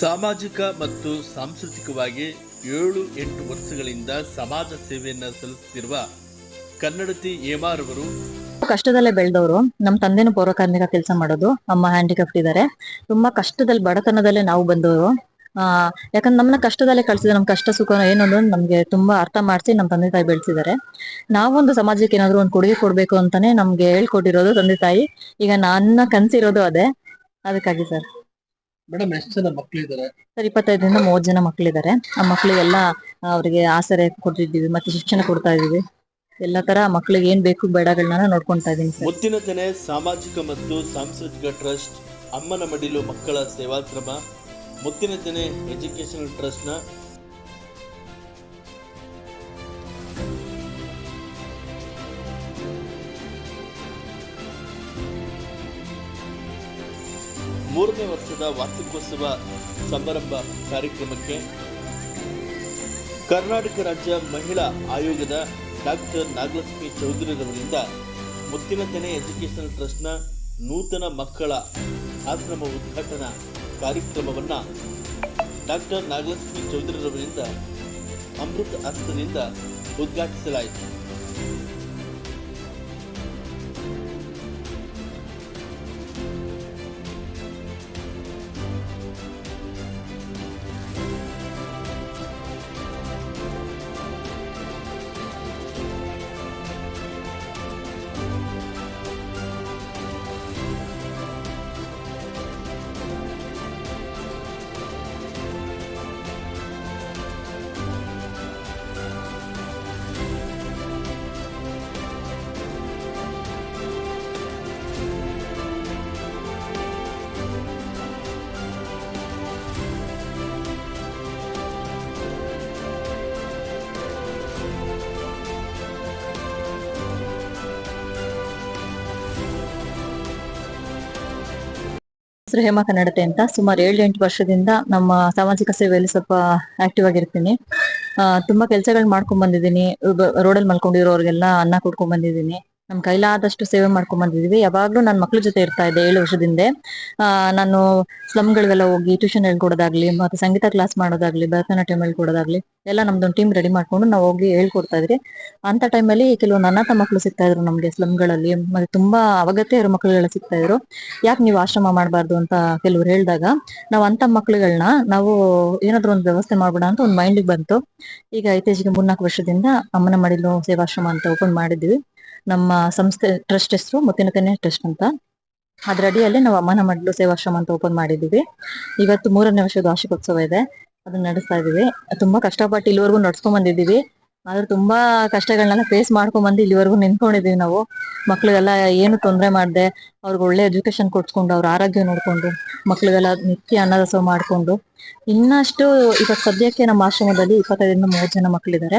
ಸಾಮಾಜಿಕ ಮತ್ತು ಸಾಂಸ್ಕೃತಿಕವಾಗಿ ಏಳು ಎಂಟು ವರ್ಷಗಳಿಂದ ಸಮಾಜ ಸೇವೆಯನ್ನು ಸಲ್ಲಿಸುತ್ತಿರುವ ಕನ್ನಡತಿ ಏಮಾರ್ ಅವರು ಕಷ್ಟದಲ್ಲೇ ಬೆಳೆದವರು. ನಮ್ಮ ತಂದೆನೂ ಪೌರ ಕಾರ್ಮಿಕ ಕೆಲಸ ಮಾಡೋದು. ಅಮ್ಮ ಹ್ಯಾಂಡಿಕ್ರಾಫ್ಟ್ ಇದ್ದಾರೆ ತುಂಬಾ ಕಷ್ಟದಲ್ಲಿ, ಬಡತನದಲ್ಲೇ ನಾವು ಬಂದವರು. ಆ, ಯಾಕಂದ್ರೆ ನಮ್ಮನ್ನ ಕಷ್ಟದಲ್ಲೇ ಕಳ್ಸಿದ್ರೆ. ನಮ್ ಕಷ್ಟ ಸುಖ ಏನು ಅನ್ನೋದು ನಮ್ಗೆ ತುಂಬಾ ಅರ್ಥ ಮಾಡಿಸಿ ನಮ್ಮ ತಂದೆ ತಾಯಿ ಬೆಳೆಸಿದ್ದಾರೆ. ನಾವೊಂದು ಸಮಾಜಕ್ಕೆ ಏನಾದ್ರು ಒಂದು ಕೊಡುಗೆ ಕೊಡ್ಬೇಕು ಅಂತಾನೆ ನಮ್ಗೆ ಹೇಳ್ಕೊಟ್ಟಿರೋದು ತಂದೆ ತಾಯಿ. ಈಗ ನನ್ನ ಕನ್ಸಿರೋದು ಅದೇ. ಅದಕ್ಕಾಗಿ ಸರ್. ಮೇಡಮ್ ಎಷ್ಟು ಜನ ಮಕ್ಕಳಿದ್ದಾರೆ ಸರ್ ಇಪ್ಪತ್ತೈದರಿಂದ ಮೂವತ್ತು ಜನ ಮಕ್ಕಳಿದ್ದಾರೆ ಆ ಮಕ್ಕಳಿಗೆಲ್ಲ ಅವರಿಗೆ ಆಸರೆ ಕೊಟ್ಟಿದ್ದೀವಿ ಮತ್ತೆ ಶಿಕ್ಷಣ ಕೊಡ್ತಾ ಇದ್ದೀವಿ. ಎಲ್ಲ ತರ ಮಕ್ಕಳಿಗೆ ಏನ್ ಬೇಕು ಬೇಡಗಳನ್ನ ನೋಡ್ಕೊಂತಾ ಇದೀನಿ ಸರ್. ಮುತ್ತಿನ ತೆನೆ ಸಾಮಾಜಿಕ ಮತ್ತು ಸಾಂಸ್ಕೃತಿಕ ಟ್ರಸ್ಟ್ ಅಮ್ಮನ ಮಡಿಲು ಮಕ್ಕಳ ಸೇವಾಶ್ರಮ ಮುತ್ತಿನ ತೆನೆ ಎಜುಕೇಶನಲ್ ಟ್ರಸ್ಟ್ನ ಮೂರನೇ ವರ್ಷದ ವಾರ್ಷಿಕೋತ್ಸವ ಸಮಾರಂಭ ಕಾರ್ಯಕ್ರಮಕ್ಕೆ ಕರ್ನಾಟಕ ರಾಜ್ಯ ಮಹಿಳಾ ಆಯೋಗದ ಡಾಕ್ಟರ್ ನಾಗಲಕ್ಷ್ಮಿ ಚೌಧರಿರವರಿಂದ ಮುತ್ತಿನ ತೆನೆ ಎಜುಕೇಶನಲ್ ಟ್ರಸ್ಟ್ನ ನೂತನ ಮಕ್ಕಳ ಆಶ್ರಮ ಉದ್ಘಾಟನಾ ಕಾರ್ಯಕ್ರಮವನ್ನು ಡಾಕ್ಟರ್ ನಾಗಲಕ್ಷ್ಮಿ ಚೌಧರಿರವರಿಂದ ಅಮೃತ ಹಸ್ತದಿಂದ ಉದ್ಘಾಟಿಸಲಾಯಿತು. ಹೆಸರು ಹೇಮಾ ಕನ್ನಡತೆ ಅಂತ. ಸುಮಾರು ಏಳು ಎಂಟು ವರ್ಷದಿಂದ ನಮ್ಮ ಸಾಮಾಜಿಕ ಸೇವೆಯಲ್ಲಿ ಸ್ವಲ್ಪ ಆಕ್ಟಿವ್ ಆಗಿರ್ತೀನಿ. ತುಂಬಾ ಕೆಲಸಗಳು ಮಾಡ್ಕೊಂಡ್ ಬಂದಿದ್ದೀನಿ. ರೋಡಲ್ಲಿ ಮಲ್ಕೊಂಡಿರೋರ್ಗೆಲ್ಲ ಅನ್ನ ಕೊಡ್ಕೊಂಡ್ ಬಂದಿದ್ದೀನಿ. ನಮ್ ಕೈಲಾದಷ್ಟು ಸೇವೆ ಮಾಡ್ಕೊಂಡ್ ಬಂದಿದ್ವಿ. ಯಾವಾಗ್ಲೂ ನನ್ನ ಮಕ್ಳ ಜೊತೆ ಇರ್ತಾ ಇದ್ದೆ ಏಳು ವರ್ಷದಿಂದ. ನಾನು ಸ್ಲಮ್ಗಳಿಗೆಲ್ಲ ಹೋಗಿ ಟ್ಯೂಷನ್ ಹೇಳ್ಕೊಡೋದಾಗ್ಲಿ ಮತ್ತೆ ಸಂಗೀತ ಕ್ಲಾಸ್ ಮಾಡೋದಾಗ್ಲಿ, ಭರತನಾಟ್ಯಂ ಹೇಳ್ಕೊಡೋದಾಗ್ಲಿ ಎಲ್ಲ ನಮ್ದೊಂದು ಟೀಮ್ ರೆಡಿ ಮಾಡ್ಕೊಂಡು ನಾವು ಹೋಗಿ ಹೇಳ್ಕೊಡ್ತಾ ಇದ್ರಿ. ಅಂತ ಟೈಮಲ್ಲಿ ಕೆಲವೊಂದು ಅನಾಥ ಮಕ್ಕಳು ಸಿಗ್ತಾ ಇದ್ರು ನಮ್ಗೆ ಸ್ಲಮ್ಗಳಲ್ಲಿ, ಮತ್ತೆ ತುಂಬಾ ಅವಗತ್ಯ ಇರೋ ಮಕ್ಳುಗಳ ಸಿಗ್ತಾ ಇದ್ರು. ಯಾಕೆ ನೀವು ಆಶ್ರಮ ಮಾಡಬಾರ್ದು ಅಂತ ಕೆಲವ್ರು ಹೇಳಿದಾಗ, ನಾವು ಅಂತ ಮಕ್ಳುಗಳನ್ನ ನಾವು ಏನಾದ್ರು ಒಂದು ವ್ಯವಸ್ಥೆ ಮಾಡ್ಬೋಣ ಅಂತ ಒಂದು ಮೈಂಡಿಗೆ ಬಂತು. ಈಗ ಇತ್ತೀಚೆಗೆ ಮೂರ್ನಾಲ್ಕು ವರ್ಷದಿಂದ ಅಮ್ಮನ ಮಡಿಲು ಸೇವಾಶ್ರಮ ಅಂತ ಓಪನ್ ಮಾಡಿದ್ವಿ ನಮ್ಮ ಸಂಸ್ಥೆ ಟ್ರಸ್ಟ್ ಹೆಸರು ಮುತ್ತಿನತೆನೆ ಟ್ರಸ್ಟ್ ಅಂತ. ಅದ್ರ ಅಡಿಯಲ್ಲಿ ನಾವು ಅಮ್ಮನ ಮಡ್ಲು ಸೇವಾಶ್ರಮ ಅಂತ ಓಪನ್ ಮಾಡಿದೀವಿ ಇವತ್ತು ಮೂರನೇ ವರ್ಷದ ವಾರ್ಷಿಕೋತ್ಸವ ಇದೆ. ಅದನ್ನ ನಡೆಸ್ತಾ ಇದೀವಿ ತುಂಬಾ ಕಷ್ಟಪಟ್ಟು ಇಲ್ಲಿವರೆಗೂ ನಡ್ಸ್ಕೊಂಡ್ ಬಂದಿದೀವಿ ಆದ್ರೆ ತುಂಬಾ ಕಷ್ಟಗಳನ್ನೆಲ್ಲ ಫೇಸ್ ಮಾಡ್ಕೊಂಡ್ ಬಂದು ಇಲ್ಲಿವರೆಗೂ ನಿಂತ್ಕೊಂಡಿದೀವಿ ನಾವು. ಮಕ್ಳಿಗೆಲ್ಲ ಏನು ತೊಂದರೆ ಮಾಡದೆ, ಅವ್ರಿಗೆ ಒಳ್ಳೆ ಎಜುಕೇಶನ್ ಕೊಡ್ಸ್ಕೊಂಡು, ಅವ್ರ ಆರೋಗ್ಯ ನೋಡ್ಕೊಂಡು, ಮಕ್ಳಿಗೆಲ್ಲ ನಿತ್ಯ ಅನ್ನದಾಸೋಹ ಮಾಡ್ಕೊಂಡು. ಇನ್ನಷ್ಟು ಇವಾಗ ಸದ್ಯಕ್ಕೆ ನಮ್ಮ ಆಶ್ರಮದಲ್ಲಿ ಇಪ್ಪತ್ತೈದರಿಂದ ಮೂವತ್ತು ಜನ ಮಕ್ಕಳಿದ್ದಾರೆ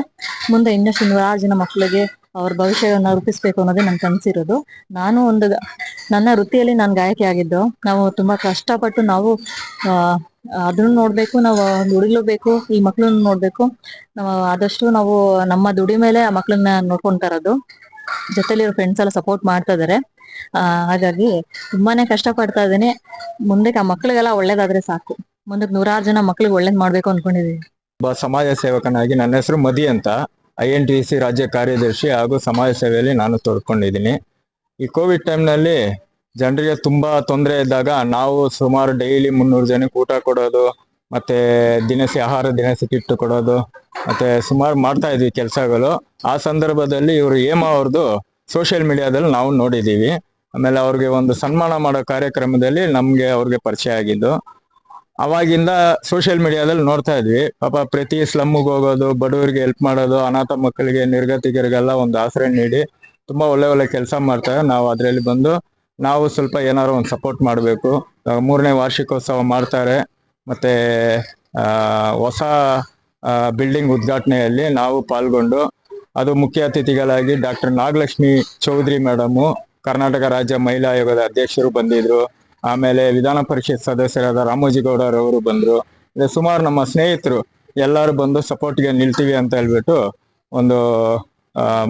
ಮುಂದೆ ಇನ್ನಷ್ಟು ನೂರಾರು ಜನ ಮಕ್ಕಳಿಗೆ ಅವ್ರ ಭವಿಷ್ಯವನ್ನ ರೂಪಿಸ್ಬೇಕು ಅನ್ನೋದೇ ನನ್ ಕನ್ಸಿರೋದು. ನಾನು ಒಂದು ನನ್ನ ವೃತ್ತಿಯಲ್ಲಿ ನಾನು ಗಾಯಕಿ ಆಗಿದ್ದು, ನಾವು ತುಂಬಾ ಕಷ್ಟಪಟ್ಟು ನಾವು ಅದನ್ನು ನೋಡ್ಬೇಕು, ನಾವು ಬೇಕು, ಈ ಮಕ್ಳನ್ನ ನೋಡ್ಬೇಕು. ನಾವು ಆದಷ್ಟು ನಾವು ನಮ್ಮ ದುಡಿ ಮೇಲೆ ಆ ಮಕ್ಳನ್ನ ನೋಡ್ಕೊಂತಾ ಇರೋದು ಜೊತೆಲಿರೋ ಫ್ರೆಂಡ್ಸ್ ಎಲ್ಲ ಸಪೋರ್ಟ್ ಮಾಡ್ತಾ ಇದಾರೆ. ಹಾಗಾಗಿ ತುಂಬಾನೇ ಕಷ್ಟ ಪಡ್ತಾ ಇದ್ದೀನಿ. ಮುಂದಕ್ಕೆ ಆ ಮಕ್ಳಿಗೆಲ್ಲ ಒಳ್ಳೇದಾದ್ರೆ ಸಾಕು. ಮುಂದಕ್ಕೆ ನೂರಾರು ಜನ ಮಕ್ಳಿಗೆ ಒಳ್ಳೇದ್ ಮಾಡ್ಬೇಕು ಅನ್ಕೊಂಡಿದೀವಿ. ಒಬ್ಬ ಸಮಾಜ ಸೇವಕನಾಗಿ ನನ್ನ ಹೆಸರು ಮದಿ ಅಂತ. ಐ ಎನ್ ಟಿ ಸಿ ರಾಜ್ಯ ಕಾರ್ಯದರ್ಶಿ ಹಾಗೂ ಸಮಾಜ ಸೇವೆಯಲ್ಲಿ ನಾನು ತೊಡ್ಕೊಂಡಿದ್ದೀನಿ. ಈ ಕೋವಿಡ್ ಟೈಮ್ನಲ್ಲಿ ಜನರಿಗೆ ತುಂಬ ತೊಂದರೆ ಇದ್ದಾಗ ನಾವು ಸುಮಾರು ಡೈಲಿ ಮುನ್ನೂರು ಜನಕ್ಕೆ ಊಟ ಕೊಡೋದು, ಮತ್ತೆ ದಿನಸಿ ಆಹಾರ ದಿನಸಿ ಕಿಟ್ಟು ಕೊಡೋದು, ಮತ್ತೆ ಸುಮಾರು ಮಾಡ್ತಾ ಇದ್ವಿ ಕೆಲಸಗಳು. ಆ ಸಂದರ್ಭದಲ್ಲಿ ಇವರು ಹೇಮ ಅವ್ರದ್ದು ಸೋಷಿಯಲ್ ಮೀಡಿಯಾದಲ್ಲಿ ನಾವು ನೋಡಿದ್ದೀವಿ ಆಮೇಲೆ ಅವ್ರಿಗೆ ಒಂದು ಸನ್ಮಾನ ಮಾಡೋ ಕಾರ್ಯಕ್ರಮದಲ್ಲಿ ನಮಗೆ ಅವ್ರಿಗೆ ಪರಿಚಯ ಆಗಿದ್ದು. ಅವಾಗಿಂದ ಸೋಷಿಯಲ್ ಮೀಡಿಯಾದಲ್ಲಿ ನೋಡ್ತಾ ಇದ್ವಿ. ಪಾಪ ಪ್ರತಿ ಸ್ಲಮ್ಗೆ ಹೋಗೋದು, ಬಡವರಿಗೆ ಹೆಲ್ಪ್ ಮಾಡೋದು, ಅನಾಥ ಮಕ್ಕಳಿಗೆ, ನಿರ್ಗತಿಕರಿಗೆಲ್ಲ ಒಂದು ಆಶ್ರಯ ನೀಡಿ ತುಂಬಾ ಒಳ್ಳೆ ಒಳ್ಳೆ ಕೆಲಸ ಮಾಡ್ತಾರೆ. ನಾವು ಅದರಲ್ಲಿ ಬಂದು ನಾವು ಸ್ವಲ್ಪ ಏನಾದ್ರು ಒಂದು ಸಪೋರ್ಟ್ ಮಾಡಬೇಕು. ಮೂರನೇ ವಾರ್ಷಿಕೋತ್ಸವ ಮಾಡ್ತಾರೆ. ಮತ್ತೆ ಹೊಸ ಬಿಲ್ಡಿಂಗ್ ಉದ್ಘಾಟನೆಯಲ್ಲಿ ನಾವು ಪಾಲ್ಗೊಂಡು ಅದು ಮುಖ್ಯ ಅತಿಥಿಗಳಾಗಿ ಡಾಕ್ಟರ್ ನಾಗಲಕ್ಷ್ಮಿ ಚೌಧರಿ ಮೇಡಮು ಕರ್ನಾಟಕ ರಾಜ್ಯ ಮಹಿಳಾ ಆಯೋಗದ ಅಧ್ಯಕ್ಷರು ಬಂದಿದ್ರು. ಆಮೇಲೆ ವಿಧಾನ ಪರಿಷತ್ ಸದಸ್ಯರಾದ ರಾಮೋಜಿ ಗೌಡರವರು ಬಂದ್ರು. ಸುಮಾರು ನಮ್ಮ ಸ್ನೇಹಿತರು ಎಲ್ಲರೂ ಬಂದು ಸಪೋರ್ಟ್ಗೆ ನಿಲ್ತೀವಿ ಅಂತ ಹೇಳ್ಬಿಟ್ಟು ಒಂದು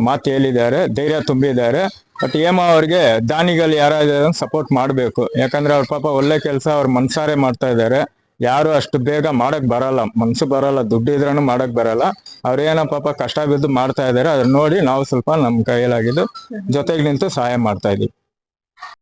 ಮಾತು ಹೇಳಿದ್ದಾರೆ. ಧೈರ್ಯ ತುಂಬಿದ್ದಾರೆ. ಬಟ್ ಏಮ ಅವ್ರಿಗೆ ದಾನಿಗಳು ಯಾರಾದ್ರೂ ಸಪೋರ್ಟ್ ಮಾಡಬೇಕು. ಯಾಕಂದ್ರೆ ಅವ್ರ ಪಾಪ ಒಳ್ಳೆ ಕೆಲಸ ಅವ್ರ ಮನ್ಸಾರೆ ಮಾಡ್ತಾ ಇದ್ದಾರೆ. ಯಾರು ಅಷ್ಟು ಬೇಗ ಮಾಡಕ್ ಬರಲ್ಲ. ಮನ್ಸು ಬರಲ್ಲ, ದುಡ್ಡು ಇದ್ರೂ ಮಾಡಕ್ ಬರಲ್ಲ. ಅವ್ರೇನೋ ಪಾಪ ಕಷ್ಟ ಬಿದ್ದು ಮಾಡ್ತಾ ಇದ್ದಾರೆ. ಅದನ್ನ ನೋಡಿ ನಾವು ಸ್ವಲ್ಪ ನಮ್ಮ ಕೈಯಲ್ಲಾಗಿದ್ದು ಜೊತೆಗೆ ನಿಂತು ಸಹಾಯ ಮಾಡ್ತಾ ಇದೀವಿ.